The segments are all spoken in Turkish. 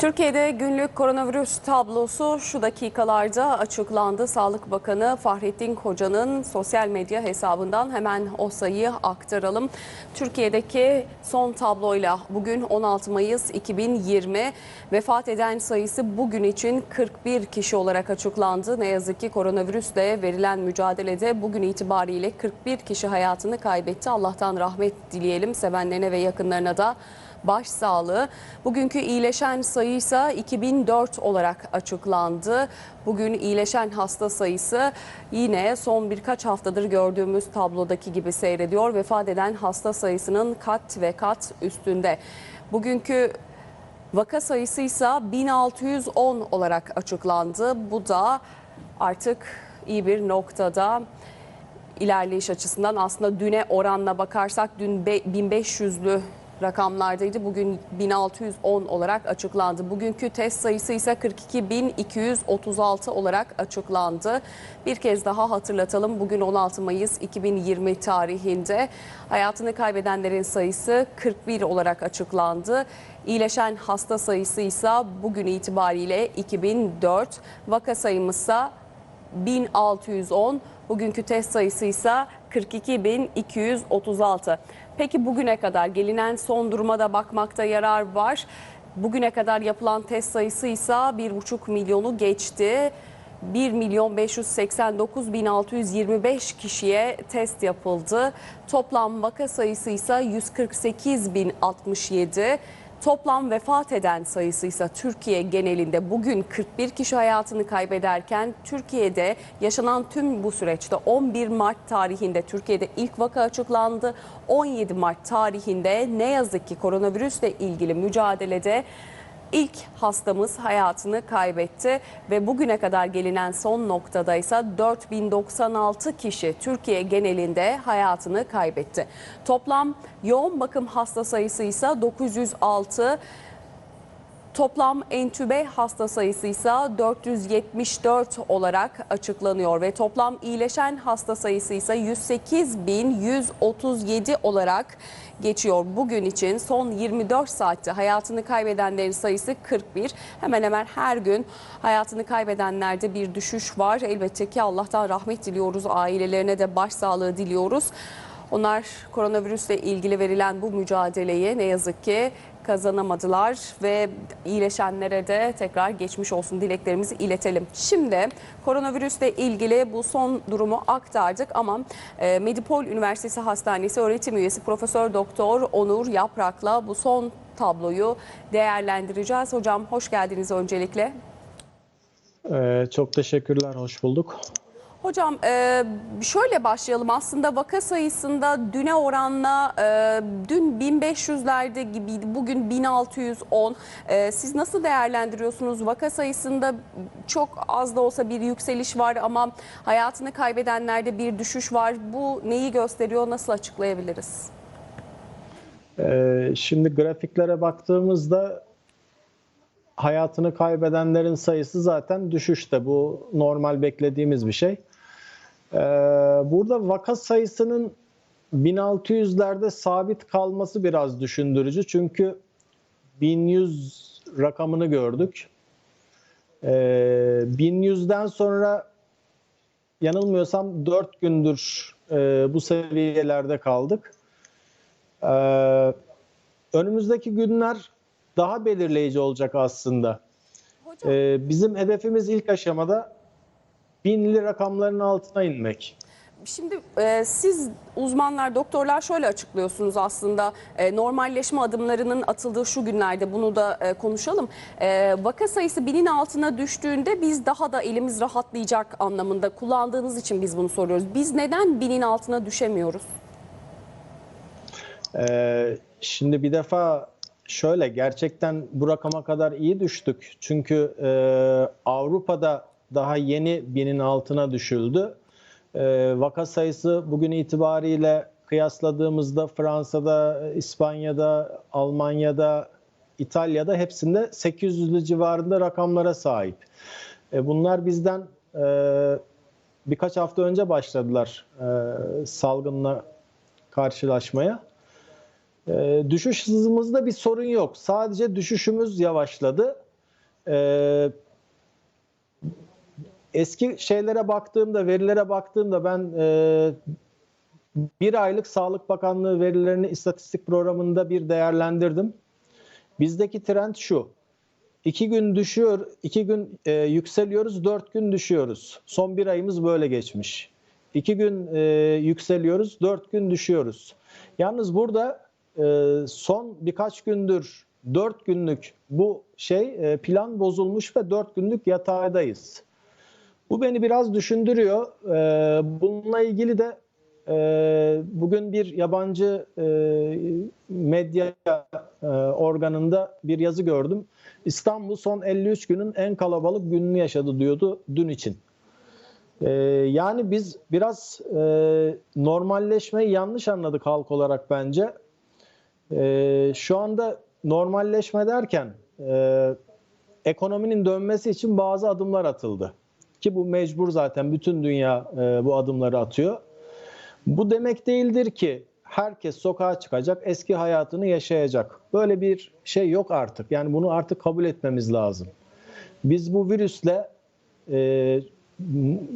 Türkiye'de günlük koronavirüs tablosu şu dakikalarda açıklandı. Sağlık Bakanı Fahrettin Koca'nın sosyal medya hesabından hemen o sayıyı aktaralım. Türkiye'deki son tabloyla bugün 16 Mayıs 2020 vefat eden sayısı bugün için 41 kişi olarak açıklandı. Ne yazık ki koronavirüsle verilen mücadelede bugün itibariyle 41 kişi hayatını kaybetti. Allah'tan rahmet dileyelim sevenlerine ve yakınlarına da başsağlığı. Bugünkü iyileşen sayı ise 2004 olarak açıklandı. Bugün iyileşen hasta sayısı yine son birkaç haftadır gördüğümüz tablodaki gibi seyrediyor. Vefat eden hasta sayısının kat ve kat üstünde. Bugünkü vaka sayısı ise 1610 olarak açıklandı. Bu da artık iyi bir noktada ilerleyiş açısından aslında düne oranla bakarsak dün be- 1500'lü rakamlardaydı. Bugün 1610 olarak açıklandı. Bugünkü test sayısı ise 42.236 olarak açıklandı. Bir kez daha hatırlatalım. Bugün 16 Mayıs 2020 tarihinde hayatını kaybedenlerin sayısı 41 olarak açıklandı. İyileşen hasta sayısı ise bugün itibariyle 2004. Vaka sayımız ise 1610. Bugünkü test sayısı ise 42.236. Peki bugüne kadar gelinen son duruma da bakmakta yarar var. Bugüne kadar yapılan test sayısı ise 1,5 milyonu geçti. 1 milyon 589 bin 625 kişiye test yapıldı. Toplam vaka sayısı ise 148 bin 67. Toplam vefat eden sayısı ise Türkiye genelinde bugün 41 kişi hayatını kaybederken Türkiye'de yaşanan tüm bu süreçte 11 Mart tarihinde Türkiye'de ilk vaka açıklandı. 17 Mart tarihinde ne yazık ki koronavirüsle ilgili mücadelede İlk hastamız hayatını kaybetti ve bugüne kadar gelinen son noktada ise 4096 kişi Türkiye genelinde hayatını kaybetti. Toplam yoğun bakım hasta sayısı ise 906. Toplam entübe hasta sayısı ise 474 olarak açıklanıyor ve toplam iyileşen hasta sayısı ise 108.137 olarak geçiyor. Bugün için son 24 saatte hayatını kaybedenlerin sayısı 41. Hemen hemen her gün hayatını kaybedenlerde bir düşüş var. Elbette ki Allah'tan rahmet diliyoruz. Ailelerine de başsağlığı diliyoruz. Onlar koronavirüsle ilgili verilen bu mücadeleyi ne yazık ki kazanamadılar ve iyileşenlere de tekrar geçmiş olsun dileklerimizi iletelim. Şimdi koronavirüsle ilgili bu son durumu aktardık ama e, Medipol Üniversitesi Hastanesi öğretim üyesi Profesör Doktor Onur Yaprak'la bu son tabloyu değerlendireceğiz. Hocam hoş geldiniz öncelikle. Ee, çok teşekkürler, hoş bulduk. Hocam e, şöyle başlayalım aslında vaka sayısında düne oranla e, dün 1500'lerde gibiydi bugün 1610 E, siz nasıl değerlendiriyorsunuz vaka sayısında çok az da olsa bir yükseliş var ama hayatını kaybedenlerde bir düşüş var bu neyi gösteriyor nasıl açıklayabiliriz? Şimdi grafiklere baktığımızda hayatını kaybedenlerin sayısı zaten düşüşte. Bu normal beklediğimiz bir şey. Ee, burada vaka sayısının 1600'lerde sabit kalması biraz düşündürücü. Çünkü 1100 rakamını gördük. Ee, 1100'den sonra yanılmıyorsam 4 gündür e, bu seviyelerde kaldık. Ee, önümüzdeki günler daha belirleyici olacak aslında. Hocam Ee, bizim hedefimiz ilk aşamada binli rakamların altına inmek. Şimdi e, siz uzmanlar, doktorlar şöyle açıklıyorsunuz aslında e, normalleşme adımlarının atıldığı şu günlerde bunu da e, konuşalım. E, vaka sayısı binin altına düştüğünde biz daha da elimiz rahatlayacak anlamında kullandığınız için biz bunu soruyoruz. Biz neden binin altına düşemiyoruz? Ee, şimdi bir defa şöyle gerçekten bu rakama kadar iyi düştük. Çünkü e, Avrupa'da daha yeni binin altına düşüldü. E, vaka sayısı bugün itibariyle kıyasladığımızda Fransa'da, İspanya'da, Almanya'da, İtalya'da hepsinde 800'lü civarında rakamlara sahip. E, bunlar bizden e, birkaç hafta önce başladılar e, salgınla karşılaşmaya. E, düşüş hızımızda bir sorun yok. Sadece düşüşümüz yavaşladı. Ee, eski şeylere baktığımda, verilere baktığımda ben e, bir aylık Sağlık Bakanlığı verilerini istatistik programında bir değerlendirdim. Bizdeki trend şu. İki gün düşüyor, iki gün e, yükseliyoruz, dört gün düşüyoruz. Son bir ayımız böyle geçmiş. İki gün e, yükseliyoruz, dört gün düşüyoruz. Yalnız burada e, son birkaç gündür dört günlük bu şey e, plan bozulmuş ve dört günlük yataydayız. Bu beni biraz düşündürüyor. E, bununla ilgili de e, bugün bir yabancı e, medya e, organında bir yazı gördüm. İstanbul son 53 günün en kalabalık gününü yaşadı diyordu dün için. E, yani biz biraz e, normalleşmeyi yanlış anladık halk olarak bence. E, şu anda normalleşme derken e, ekonominin dönmesi için bazı adımlar atıldı. Ki bu mecbur zaten bütün dünya e, bu adımları atıyor. Bu demek değildir ki herkes sokağa çıkacak, eski hayatını yaşayacak. Böyle bir şey yok artık. Yani bunu artık kabul etmemiz lazım. Biz bu virüsle e,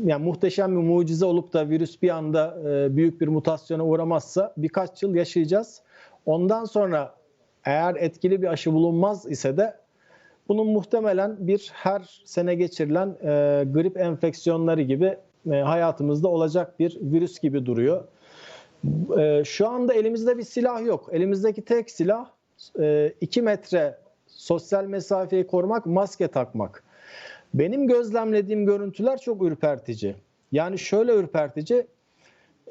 yani muhteşem bir mucize olup da virüs bir anda e, büyük bir mutasyona uğramazsa birkaç yıl yaşayacağız. Ondan sonra eğer etkili bir aşı bulunmaz ise de bunun muhtemelen bir her sene geçirilen e, grip enfeksiyonları gibi e, hayatımızda olacak bir virüs gibi duruyor. E, şu anda elimizde bir silah yok. Elimizdeki tek silah 2 metre sosyal mesafeyi korumak, maske takmak. Benim gözlemlediğim görüntüler çok ürpertici. Yani şöyle ürpertici,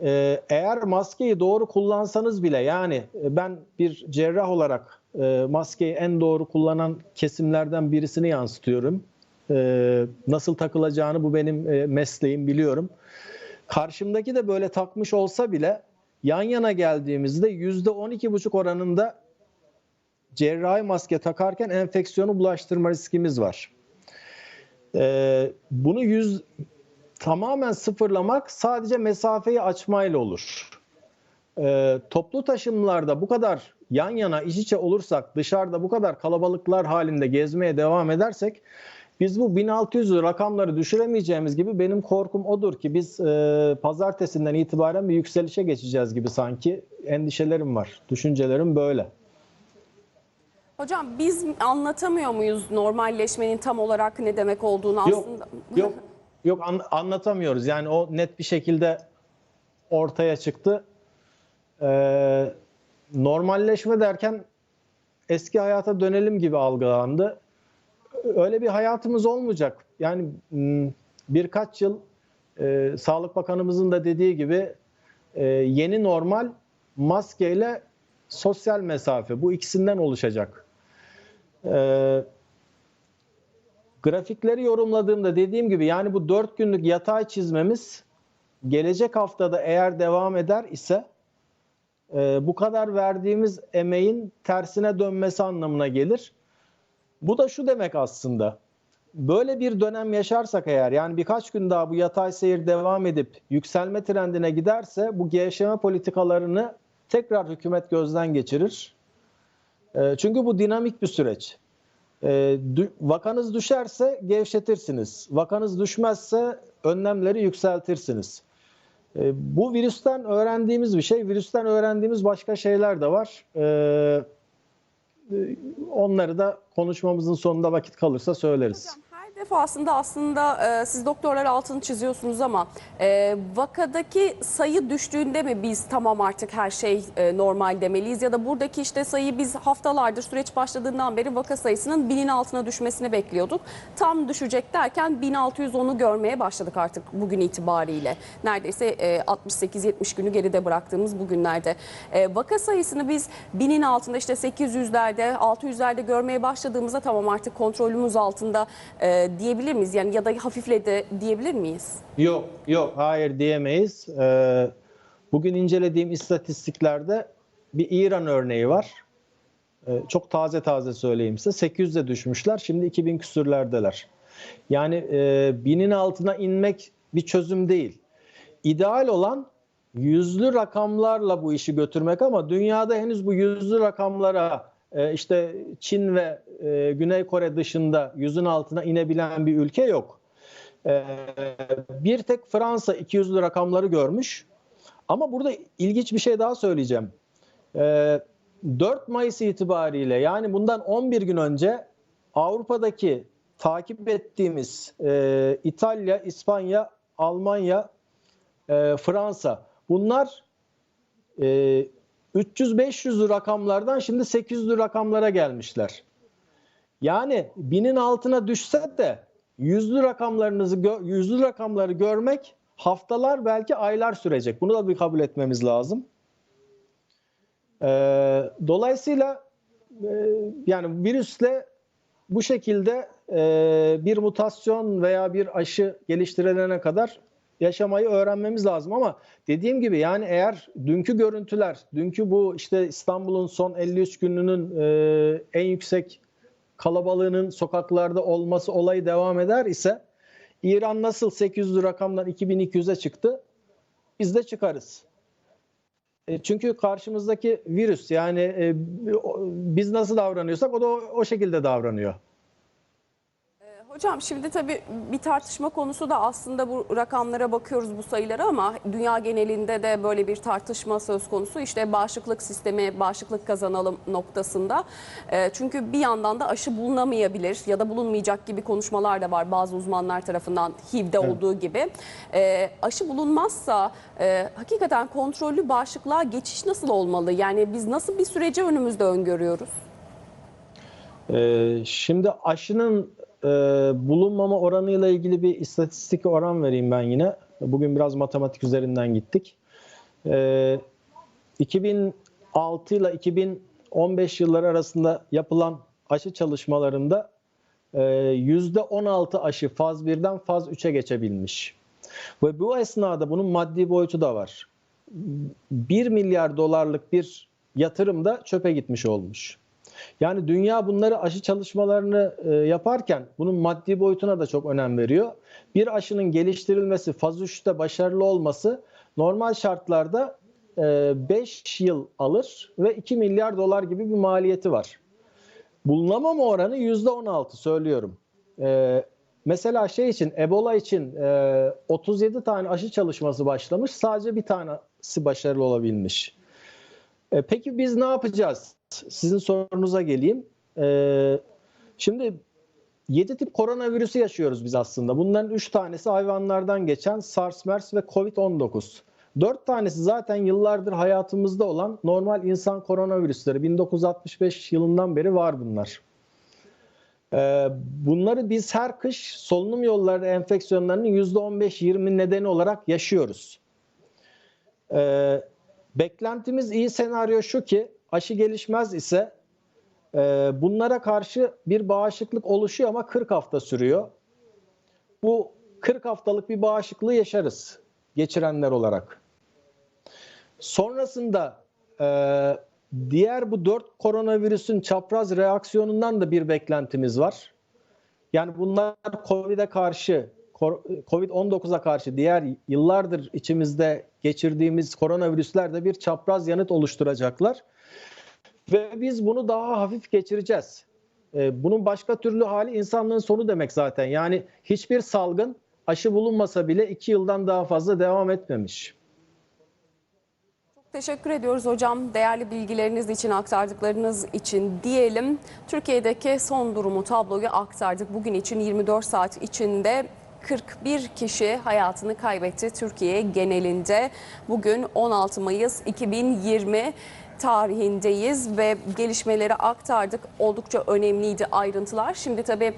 e, eğer maskeyi doğru kullansanız bile yani ben bir cerrah olarak e, maskeyi en doğru kullanan kesimlerden birisini yansıtıyorum. E, nasıl takılacağını bu benim e, mesleğim biliyorum. Karşımdaki de böyle takmış olsa bile yan yana geldiğimizde %12,5 oranında cerrahi maske takarken enfeksiyonu bulaştırma riskimiz var. E, bunu yüz tamamen sıfırlamak sadece mesafeyi açmayla olur. E, toplu taşımlarda bu kadar yan yana iç içe olursak, dışarıda bu kadar kalabalıklar halinde gezmeye devam edersek biz bu 1600 rakamları düşüremeyeceğimiz gibi benim korkum odur ki biz e, pazartesinden itibaren bir yükselişe geçeceğiz gibi sanki endişelerim var. Düşüncelerim böyle. Hocam biz anlatamıyor muyuz normalleşmenin tam olarak ne demek olduğunu Yok, aslında? yok, yok an- anlatamıyoruz. Yani o net bir şekilde ortaya çıktı. Ee, normalleşme derken eski hayata dönelim gibi algılandı. Öyle bir hayatımız olmayacak. Yani m, birkaç yıl e, Sağlık Bakanımızın da dediği gibi e, yeni normal maskeyle sosyal mesafe bu ikisinden oluşacak. Ee, grafikleri yorumladığımda dediğim gibi yani bu dört günlük yatay çizmemiz gelecek haftada eğer devam eder ise e, bu kadar verdiğimiz emeğin tersine dönmesi anlamına gelir. Bu da şu demek aslında. Böyle bir dönem yaşarsak eğer yani birkaç gün daha bu yatay seyir devam edip yükselme trendine giderse bu gevşeme politikalarını tekrar hükümet gözden geçirir. E, çünkü bu dinamik bir süreç. E, vakanız düşerse gevşetirsiniz. Vakanız düşmezse önlemleri yükseltirsiniz. E, bu virüsten öğrendiğimiz bir şey. Virüsten öğrendiğimiz başka şeyler de var. E, e, onları da konuşmamızın sonunda vakit kalırsa söyleriz. Hocam defasında aslında e, siz doktorlar altını çiziyorsunuz ama e, vakadaki sayı düştüğünde mi biz tamam artık her şey e, normal demeliyiz ya da buradaki işte sayı biz haftalardır süreç başladığından beri vaka sayısının binin altına düşmesini bekliyorduk. Tam düşecek derken 1610'u görmeye başladık artık bugün itibariyle. Neredeyse e, 68-70 günü geride bıraktığımız bugünlerde. E, vaka sayısını biz binin altında işte 800'lerde 600'lerde görmeye başladığımızda tamam artık kontrolümüz altında e, diyebilir miyiz? Yani ya da hafifledi diyebilir miyiz? Yok, yok, hayır diyemeyiz. Ee, bugün incelediğim istatistiklerde bir İran örneği var. Ee, çok taze taze söyleyeyim size. 800'e düşmüşler, şimdi 2000 küsürlerdeler. Yani e, binin altına inmek bir çözüm değil. İdeal olan yüzlü rakamlarla bu işi götürmek ama dünyada henüz bu yüzlü rakamlara işte Çin ve e, Güney Kore dışında yüzün altına inebilen bir ülke yok. E, bir tek Fransa 200'lü rakamları görmüş. Ama burada ilginç bir şey daha söyleyeceğim. E, 4 Mayıs itibariyle yani bundan 11 gün önce Avrupa'daki takip ettiğimiz e, İtalya, İspanya, Almanya, e, Fransa bunlar e, 300-500'lü rakamlardan şimdi 800'lü rakamlara gelmişler. Yani binin altına düşse de yüzlü rakamlarınızı yüzlü rakamları görmek haftalar belki aylar sürecek. Bunu da bir kabul etmemiz lazım. Ee, dolayısıyla e, yani virüsle bu şekilde e, bir mutasyon veya bir aşı geliştirilene kadar yaşamayı öğrenmemiz lazım ama dediğim gibi yani eğer dünkü görüntüler, dünkü bu işte İstanbul'un son 53 gününün e, en yüksek kalabalığının sokaklarda olması olayı devam eder ise İran nasıl 800'lü rakamdan 2200'e çıktı biz de çıkarız. E, Çünkü karşımızdaki virüs yani e, biz nasıl davranıyorsak o da o, o şekilde davranıyor. Hocam şimdi tabii bir tartışma konusu da aslında bu rakamlara bakıyoruz bu sayılara ama dünya genelinde de böyle bir tartışma söz konusu. İşte bağışıklık sistemi, bağışıklık kazanalım noktasında. E, Çünkü bir yandan da aşı bulunamayabilir ya da bulunmayacak gibi konuşmalar da var bazı uzmanlar tarafından HIV'de olduğu gibi. E, Aşı bulunmazsa e, hakikaten kontrollü bağışıklığa geçiş nasıl olmalı? Yani biz nasıl bir süreci önümüzde öngörüyoruz? Ee, şimdi aşının e, bulunmama oranıyla ilgili bir istatistik oran vereyim ben yine. Bugün biraz matematik üzerinden gittik. Ee, 2006 ile 2015 yılları arasında yapılan aşı çalışmalarında e, %16 aşı faz 1'den faz 3'e geçebilmiş. Ve bu esnada bunun maddi boyutu da var. 1 milyar dolarlık bir yatırım da çöpe gitmiş olmuş. Yani dünya bunları aşı çalışmalarını e, yaparken bunun maddi boyutuna da çok önem veriyor. Bir aşının geliştirilmesi, faz 3'te başarılı olması normal şartlarda 5 yıl alır ve 2 milyar dolar gibi bir maliyeti var. Bulunamama oranı %16 söylüyorum. E, mesela şey için Ebola için e, 37 tane aşı çalışması başlamış. Sadece bir tanesi başarılı olabilmiş. E, peki biz ne yapacağız? Sizin sorunuza geleyim. E, şimdi 7 tip koronavirüsü yaşıyoruz biz aslında. Bunların 3 tanesi hayvanlardan geçen SARS, MERS ve COVID-19. 4 tanesi zaten yıllardır hayatımızda olan normal insan koronavirüsleri. 1965 yılından beri var bunlar. E, bunları biz her kış solunum yolları enfeksiyonlarının %15-20 nedeni olarak yaşıyoruz. E, beklentimiz iyi senaryo şu ki aşı gelişmez ise e, bunlara karşı bir bağışıklık oluşuyor ama 40 hafta sürüyor. Bu 40 haftalık bir bağışıklığı yaşarız geçirenler olarak. Sonrasında e, diğer bu 4 koronavirüsün çapraz reaksiyonundan da bir beklentimiz var. Yani bunlar COVID'e karşı, COVID-19'a karşı diğer yıllardır içimizde geçirdiğimiz koronavirüsler de bir çapraz yanıt oluşturacaklar. Ve biz bunu daha hafif geçireceğiz. Ee, Bunun başka türlü hali insanlığın sonu demek zaten. Yani hiçbir salgın aşı bulunmasa bile iki yıldan daha fazla devam etmemiş. Teşekkür ediyoruz hocam. Değerli bilgileriniz için, aktardıklarınız için diyelim. Türkiye'deki son durumu, tabloyu aktardık. Bugün için 24 saat içinde 41 kişi hayatını kaybetti Türkiye genelinde. Bugün 16 Mayıs 2020 tarihindeyiz ve gelişmeleri aktardık. Oldukça önemliydi ayrıntılar. Şimdi tabii